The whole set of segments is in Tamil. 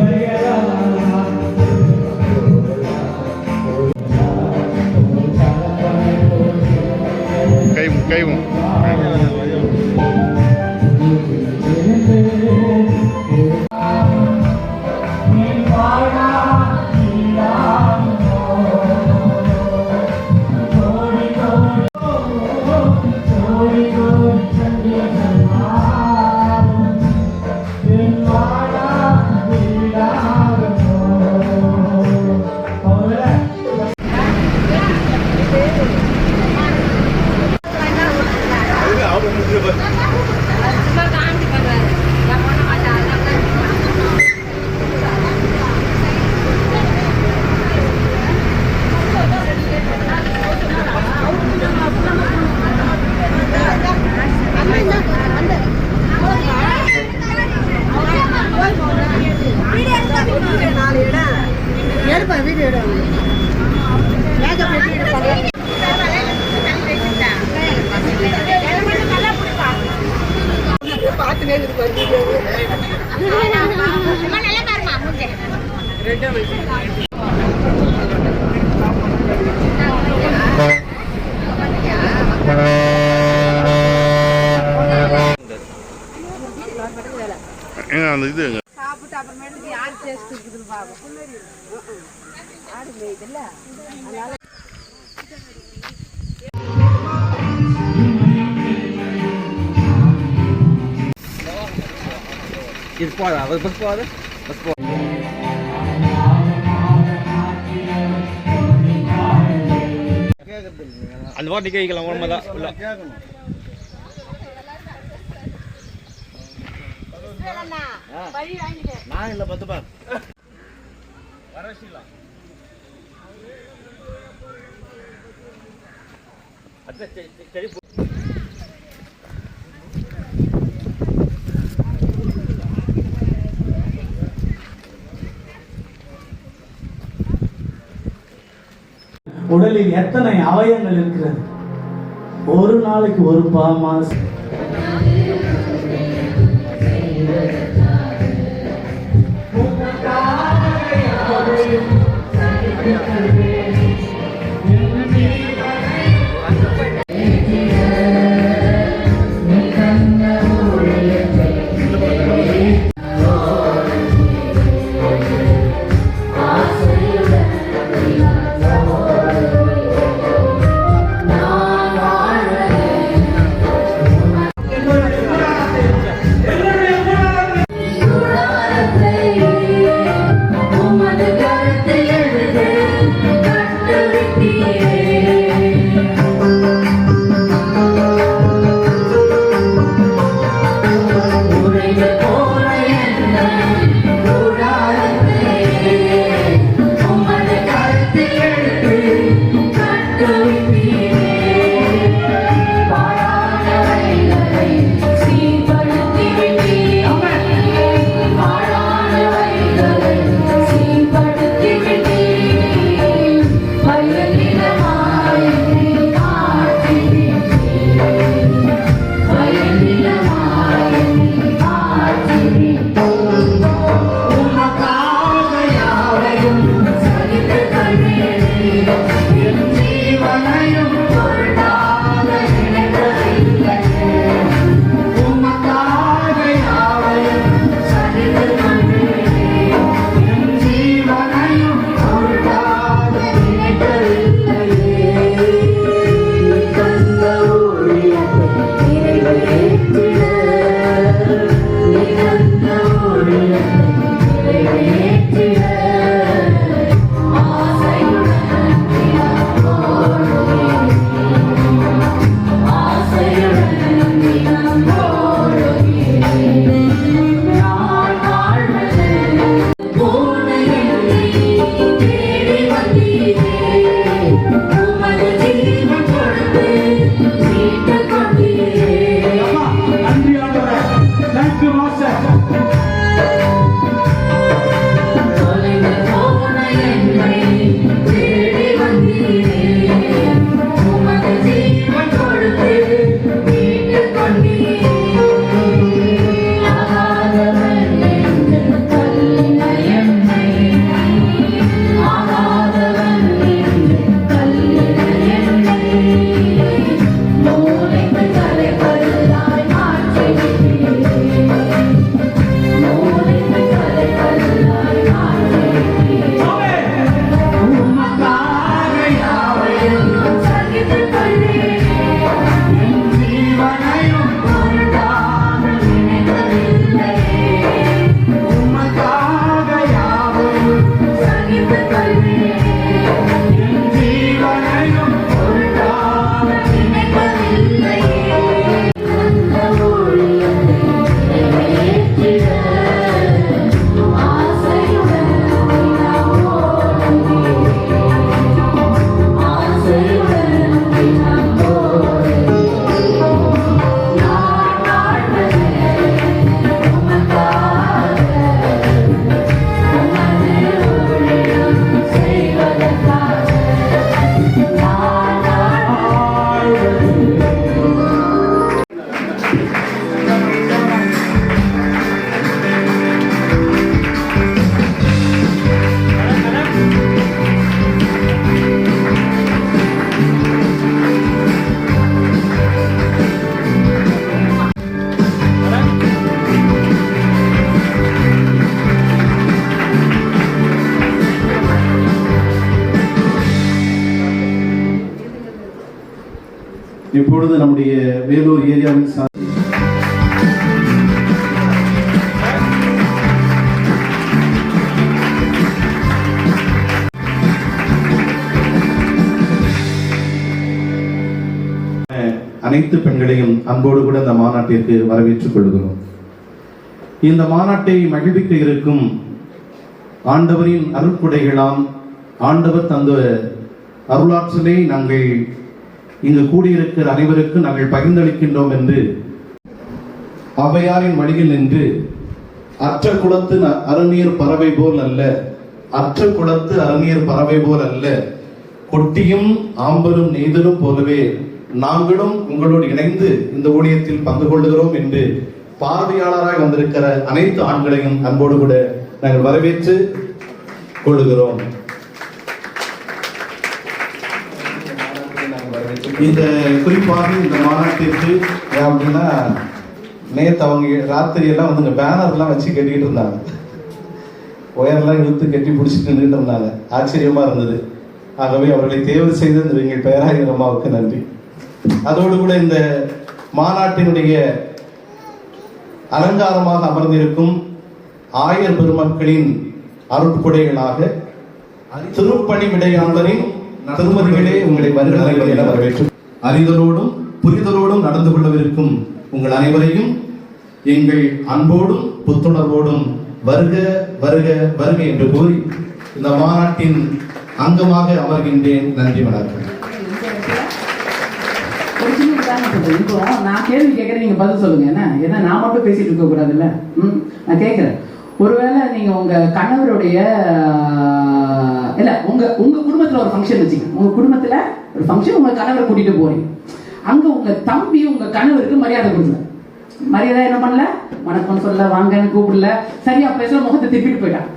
கைவும் ஏங்க அந்த இது? எங்க சாப்பிட்டு அப்புறமேட்டுக்கு யார் டேஸ்ட் இருக்குதுன்னு பார்ப்போம் ஆடு மேய்துல்ல அதனால இது போதா பஸ் போகாது பஸ் போ அந்த வாட்டி நிக்க வைக்கலாம் உண்மைதான் நான் இல்ல பத்து பார். சரி உடலில் எத்தனை அவயங்கள் இருக்கிறது? ஒரு நாளைக்கு ஒரு பாமா Jackson. இப்பொழுது நம்முடைய வேலூர் ஏரியாவின் சார் அனைத்து பெண்களையும் அன்போடு கூட இந்த மாநாட்டிற்கு வரவேற்றுக் கொள்கிறோம். இந்த மாநாட்டை மகிழ்விக்க இருக்கும் ஆண்டவரின் அருட்கொடைகளாம் ஆண்டவர் தந்த அருளாற்றலை நாங்கள் இங்கு கூடியிருக்கிற அனைவருக்கும் நாங்கள் பகிர்ந்தளிக்கின்றோம் என்று அவையாரின் வழியில் நின்று அற்ற குளத்து ந- அருநீர் பறவை போல் அல்ல அற்ற குளத்து அருநீர் பறவை போல் அல்ல கொட்டியும் ஆம்பலும் நெய்தலும் போலவே நாங்களும் உங்களோடு இணைந்து இந்த ஊழியத்தில் பங்கு கொள்ளுகிறோம் என்று பார்வையாளராக வந்திருக்கிற அனைத்து ஆண்களையும் அன்போடு கூட நாங்கள் வரவேற்று கொள்ளுகிறோம். இந்த குறிப்பாக இந்த மாநாட்டிற்கு அப்படின்னா நேற்று அவங்க ராத்திரியெல்லாம் வந்துங்க பேனர்லாம் வச்சு கட்டிக்கிட்டு இருந்தாங்க. ஒயர்லாம் இழுத்து கட்டி பிடிச்சிட்டு நின்றுட்டு இருந்தாங்க. ஆச்சரியமாக இருந்தது. ஆகவே அவர்களை தேர்வு செய்த இந்த எங்கள் பேராயர் அம்மாவுக்கு நன்றி. அதோடு கூட இந்த மாநாட்டினுடைய அலங்காரமாக அமர்ந்திருக்கும் ஆயர் பெருமக்களின் அருட்கொடைகளாக திருப்பணி விடையாளரின் திருமதிகளே உங்களை வருகிறதை என வரவேற்று அறிதலோடும் புரிதலோடும் நடந்து கொள்ளவிருக்கும் உங்கள் அனைவரையும் எங்கள் அன்போடும் புத்துணர்வோடும் வருக வருக வருக என்று கூறி இந்த மாநாட்டின் அங்கமாக அமர்கின்றேன். நன்றி வணக்கம். இப்போ நான் கேள்வி கேட்கறேன் நீங்க பதில் சொல்லுங்க. என்ன? ஏன்னா நான் மட்டும் பேசிட்டு இருக்க கூடாதுல்ல? ம்? நான் கேட்கறேன். ஒருவேளை நீங்க உங்க கணவருடைய ஆஹ், இல்ல உங்க உங்க குடும்பத்தில் ஒரு ஃபங்க்ஷன் வச்சுங்க. உங்க குடும்பத்துல ஒரு ஃபங்க்ஷன் உங்க கணவரை கூட்டிட்டு போகிறீங்க அங்க உங்க தம்பி உங்க கணவருக்கு மரியாதை கொடுக்கல மரியாதை என்ன பண்ணல? வணக்கம் சொல்ல வாங்கன்னு கூப்பிடல. சரியா பேசல முகத்தை திருப்பிட்டு போயிட்டான்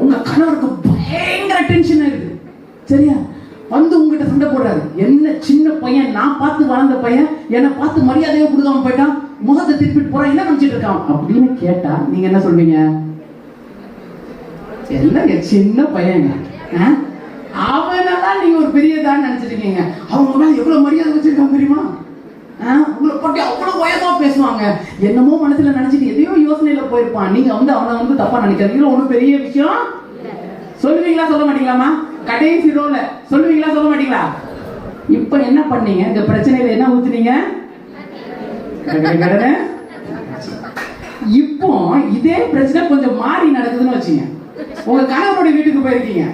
உங்க கணவருக்கு பயங்கர டென்ஷன் இருக்கு. சரியா? வந்து உங்ககிட்ட சண்டை போடுறாரு. என்ன சின்ன பையன் நான் பார்த்து வளர்ந்த பையன் என்னை பார்த்து மரியாதையை கொடுக்காம போயிட்டான். முகத்தை திருப்பிட்டு போறான் என்ன நினைச்சிட்டு இருக்கான்? அப்படின்னு கேட்டா நீங்க என்ன சொல்வீங்க? என்னங்க சின்ன பையன் பெரியதான்னு அவனெல்லாம் நினைச்சிட்டு இருக்கீங்க அவங்க மேல எவ்வளவு மரியாதை வச்சிருக்காங்க தெரியுமா? உங்களை பற்றி அவ்வளவு உயர்வா பேசுவாங்க. என்னமோ மனசுல நினைச்சிட்டு எதையோ யோசனையில போயிருப்பான். நீங்க வந்து அவனை வந்து தப்பா நினைக்காதீங்க. ஒன்றும் பெரிய விஷயம் சொல்லுவீங்களா சொல்ல மாட்டீங்களாமா கடைசி ரோல சொல்லுவீங்களா சொல்ல மாட்டீங்களா? இப்ப என்ன பண்ணீங்க? இந்த பிரச்சனையில என்ன ஊத்துனீங்க? கடகட இப்போ இதே பிரச்சனை கொஞ்சம் மாறி நடக்குதுன்னு வச்சுங்க. உங்க கணவருடைய வீட்டுக்கு போயிருக்கீங்க.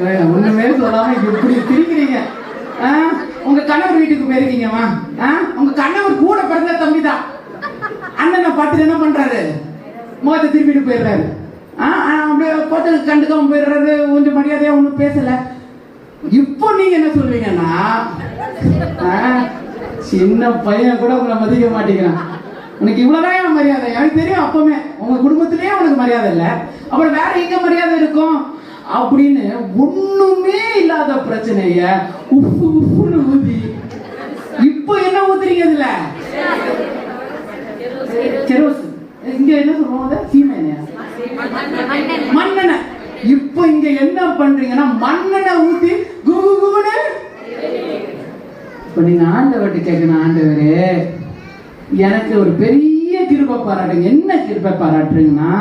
ஒண்ணுமே சொல்லாம இப்படி திரிக்கிறீங்க. ஆ? உங்க கணவர் வீட்டுக்கு போயிருக்கீங்கம்மா ஆ? உங்க கணவர் கூட பிறந்த தம்பி தான். அண்ணனை பார்த்துட்டு என்ன பண்றாரு? முகத்தை திருப்பிட்டு போயிடுறாரு. ஆ, ஆ, அப்படியே பார்த்து கண்டுக்காம போயிடுறாரு. கொஞ்சம் மரியாதையா ஒன்றும் பேசல. இப்போ நீங்க என்ன சொல்வீங்கன்னா ஆ, சின்ன பையன் கூட உங்களை மதிக்க மாட்டேங்கிறான். உனக்கு இவ்வளவுதான் என் மரியாதை. எனக்கு தெரியும் அப்பவுமே. உங்க குடும்பத்திலேயே உனக்கு மரியாதை இல்லை. அப்புறம் வேற எங்க மரியாதை இருக்கும்? அப்படின்னு ஒண்ணுமே இல்லாத பிரச்சனைய உப்பு உப்புன்னு ஊதி. இப்போ என்ன ஊத்துறீங்க இதுல? இங்க என்ன சொல்லுவாங்க அதை? சீமெண்ணையா மண்ணெண்ணெய் இப்போ இங்க என்ன பண்றீங்கன்னா மண்ணெண்ணெய் ஊத்தி குகு குபுன்னு இப்ப நீங்க ஆண்டவர்கிட்ட கேட்கணும் ஆண்டவரே எனக்கு ஒரு பெரிய கிருபை பாராட்டுங்க. என்ன கிருபை பாராட்டுறீங்கன்னா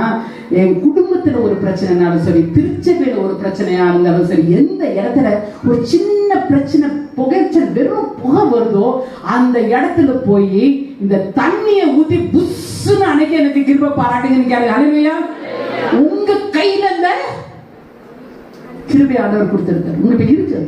என் குடும்பத்துல ஒரு பிரச்சனைனாலும் சரி திருச்சபையில ஒரு பிரச்சனையா இருந்தாலும் சரி எந்த இடத்துல ஒரு சின்ன பிரச்சனை புகைச்சல் வெறும் புகை வருதோ அந்த இடத்துல போய் இந்த தண்ணியை ஊத்தி புஷ்ஷுன்னு அன்னைக்கு எனக்கு கிருபை பாராட்டுங்கன்னு கேளுங்க. அழுவையா உங்க கையில இந்த கிருபை ஆண்டவர் கொடுத்திருக்காரு. உங்களுக்கு இருக்கு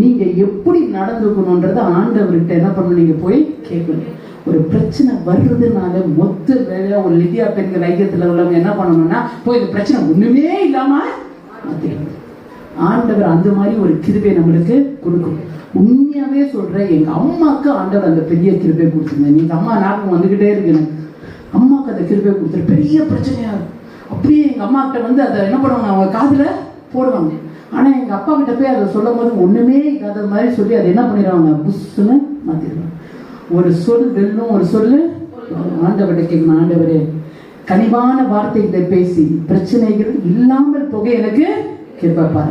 நீங்க எப்படி நடந்துக்கணும்ன்றத ஆண்டவர்கிட்ட என்ன பண்ணணும்? நீங்க போய் கேட்கணும். ஒரு பிரச்சனை வர்றதுனால மொத்த வேலையா ஒரு லிதியா பெண்கள் ஐக்கியத்துல உள்ளவங்க என்ன பண்ணணும்னா போய் இந்த பிரச்சனை ஒண்ணுமே இல்லாம ஆண்டவர் அந்த மாதிரி ஒரு கிருபை நம்மளுக்கு கொடுக்கும். உண்மையாவே சொல்றேன் எங்க அம்மாக்கு ஆண்டவர் அந்த பெரிய கிருபை கொடுத்துருந்தேன் நீங்க அம்மா ஞாபகம் வந்துகிட்டே இருக்கு அம்மாவுக்கு அந்த கிருபை கொடுத்துரு பெரிய பிரச்சனையா இருக்கும். அப்படியே எங்க அம்மா கிட்ட வந்து அதை என்ன பண்ணுவாங்க? அவங்க காதுல போடுவாங்க. ஆனா எங்க அப்பா கிட்ட போய் அதை சொல்லும் போது ஒண்ணுமே இல்லாத மாதிரி சொல்லி அதை என்ன பண்ணிடுவாங்க? புஷ்ஷுன்னு மாத்திடுவாங்க. ஒரு சொல் வெல்லும் ஒரு சொல்லு ஆண்டவர்கிட்ட கேட்கணும் ஆண்டவரே கனிவான வார்த்தைகளை பேசி பிரச்சனைகள் இல்லாமல் போக எனக்கு கிருபை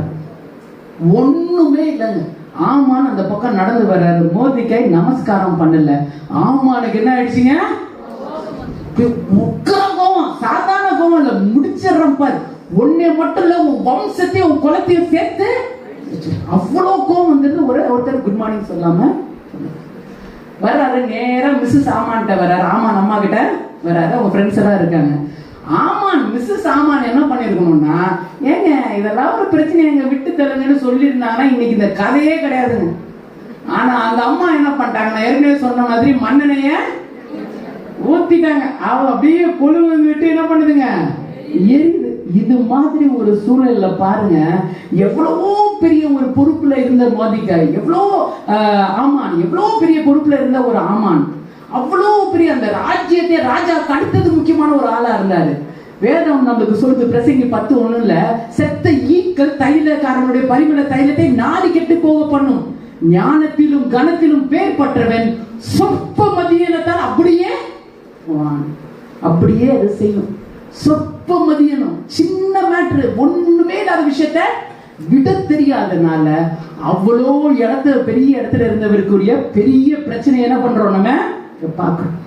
ஒண்ணுமே இல்லைங்க. ஆமான் அந்த பக்கம் நடந்து வர்றாரு. மோதிக்கை நமஸ்காரம் பண்ணல. ஆமானுக்கு என்ன ஆயிடுச்சுங்க? முக்கா கோவம் சாதாரண கோவம் இல்ல. முடிச்சிடுறேன் பாரு. உன்னை மட்டும் இல்ல உன் வம்சத்தையும் உன் குலத்தையும் சேர்த்து அவ்வளவு கோவம் வந்துருந்து ஒரு ஒருத்தர் குட் மார்னிங் சொல்லாம வர்றாரு நேராக மிஸ்ஸஸ் ஆமான்ட்ட வர்றாரு ஆமான் அம்மா கிட்ட வர்றாரு அவங்க ஃப்ரெண்ட்ஸ் எல்லாம் இருக்காங்க. ஆமான் மிஸ்ஸஸ் ஆமான் என்ன பண்ணிருக்கணும்னா ஏங்க இதெல்லாம் ஒரு பிரச்சனை எங்க விட்டு தருங்கன்னு சொல்லியிருந்தாங்கன்னா இன்னைக்கு இந்த கதையே கிடையாதுங்க. ஆனா அந்த அம்மா என்ன பண்ணிட்டாங்க? நான் ஏற்கனவே சொன்ன மாதிரி மண்ணெண்ணைய ஊத்திட்டாங்க. அவ அப்படியே கொழு வந்துட்டு என்ன பண்ணுதுங்க? எரியுது. இது மாதிரி ஒரு சூழல்ல பாருங்க எவ்வளவோ பெரிய ஒரு பொறுப்புல இருந்த மோதிக்காய் எவ்வளோ ஆமான் எவ்வளோ பெரிய பொறுப்புல இருந்த ஒரு ஆமான். அவ்வளோ பெரிய அந்த ராஜ்யத்தை ராஜாவுக்கு அடுத்தது முக்கியமான ஒரு ஆளா இருந்தாரு. வேதம் நமக்கு சொல்லுது பிரசங்கி பத்து ஒண்ணும் இல்ல செத்த ஈக்கள் தைலக்காரனுடைய பரிமள தைலத்தை நாடி கெட்டு போக பண்ணும். ஞானத்திலும் கனத்திலும் பேர் பற்றவன் சொற்ப மதியனத்தால் அப்படியே அப்படியே அது செய்யும். சொற்ப மதியனும் சின்ன மேட்ரு ஒண்ணுமே இல்லாத விஷயத்த விட தெரியாதனால அவ்வளோ இடத்துல பெரிய இடத்துல இருந்தவருக்குரிய பெரிய பிரச்சனை என்ன பண்றோம் நம்ம? பார்க்கணும்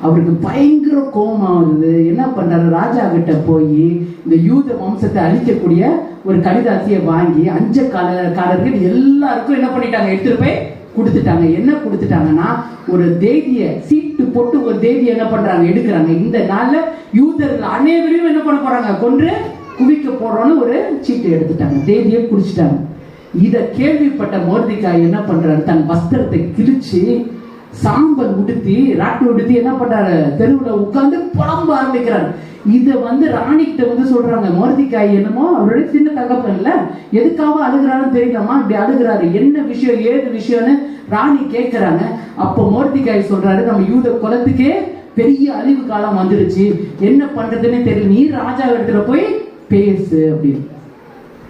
அவருக்கு பயங்கர கோபம் ஆகுது என்ன பண்றாரு? ராஜா கிட்ட போய் இந்த யூத வம்சத்தை அழிக்கக்கூடிய ஒரு கடிதாசியை வாங்கி அஞ்ச காலக்காரர்கள் எல்லாருக்கும் என்ன பண்ணிட்டாங்க? எடுத்துட்டு போய் கொடுத்துட்டாங்க. என்ன கொடுத்துட்டாங்கன்னா ஒரு தேதிய தீட்டு போட்டு ஒரு தேதியை என்ன பண்றாங்க? எடுக்கிறாங்க. இந்த நாள்ல யூதர்கள் அனைவரையும் என்ன பண்ண போறாங்க? கொன்று குவிக்க போறோம்னு ஒரு சீட்டை எடுத்துட்டாங்க. தேதியை குடிச்சிட்டாங்க. இதை கேள்விப்பட்ட மோர்திகாய் என்ன பண்றாரு? தன் வஸ்திரத்தை கிழிச்சு சாம்பல் உடுத்தி ராட்டு உடுத்தி என்ன பண்றாரு? தெருவுல உட்கார்ந்து புலம்ப ஆரம்பிக்கிறாரு. இதை வந்து ராணிகிட்ட வந்து சொல்றாங்க மோர்திகாய் என்னமோ அவருடைய சின்ன தகப்பன் எதுக்காக அழுகுறாருன்னு தெரியலமா இப்படி அழுகுறாரு. என்ன விஷயம் ஏது விஷயம்னு ராணி கேட்கிறாங்க அப்போ மோர்திகாய் சொல்றாரு நம்ம யூத குலத்துக்கே பெரிய அழிவு காலம் வந்துருச்சு. என்ன பண்றதுன்னு தெரியல. நீ ராஜா இடத்துல போய் பேசு அப்படின்னு.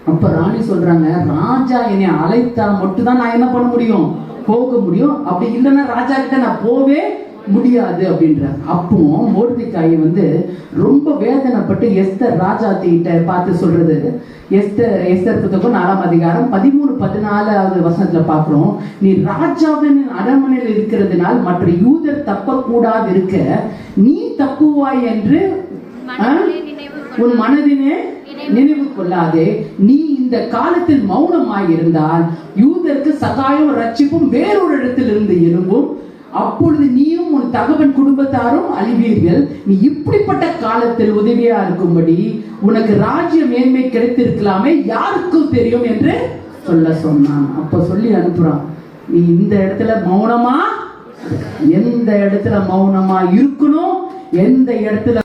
அப்ப ராணி சொல்றாங்க ராஜா என்னை அழைத்தா மட்டும்தான் நான் என்ன பண்ண முடியும்? போக முடியும். அப்படி இல்லைன்னா ராஜா கிட்ட நான் போவே முடியாது அப்படின்றாங்க. அப்போ மோர்திகாய் வந்து ரொம்ப வேதனைப்பட்டு எஸ்தர் ராஜா கிட்ட பார்த்து சொல்றது. எஸ்தர் எஸ்தர் புத்தகம் நாலாம் அதிகாரம் பதிமூணு பதினாலாவது வசனத்துல பார்க்கிறோம். நீ ராஜாவின் அரண்மனையில் இருக்கிறதுனால் மற்ற யூதர் தப்பக்கூடாது இருக்க நீ தப்புவாய் என்று? உன் மனதினே நினைவு கொள்ளாதே. நீ இந்த காலத்தில் மௌனமாய் இருந்தால் யூதருக்கு சகாயம் ரட்சிப்பும் வேறொரு இடத்தில் இருந்து எழும்பும். அப்பொழுது நீயும் உன் தகவன் குடும்பத்தாரும் அழிவீர்கள். நீ இப்படிப்பட்ட காலத்தில் உதவியா இருக்கும்படி உனக்கு ராஜ்ய மேன்மை கிடைத்திருக்கலாமே யாருக்கும் தெரியும் என்று சொல்ல சொன்னான். அப்ப சொல்லி அனுப்புறான். நீ இந்த இடத்துல மௌனமா? எந்த இடத்துல மௌனமா இருக்கணும்? எந்த இடத்துல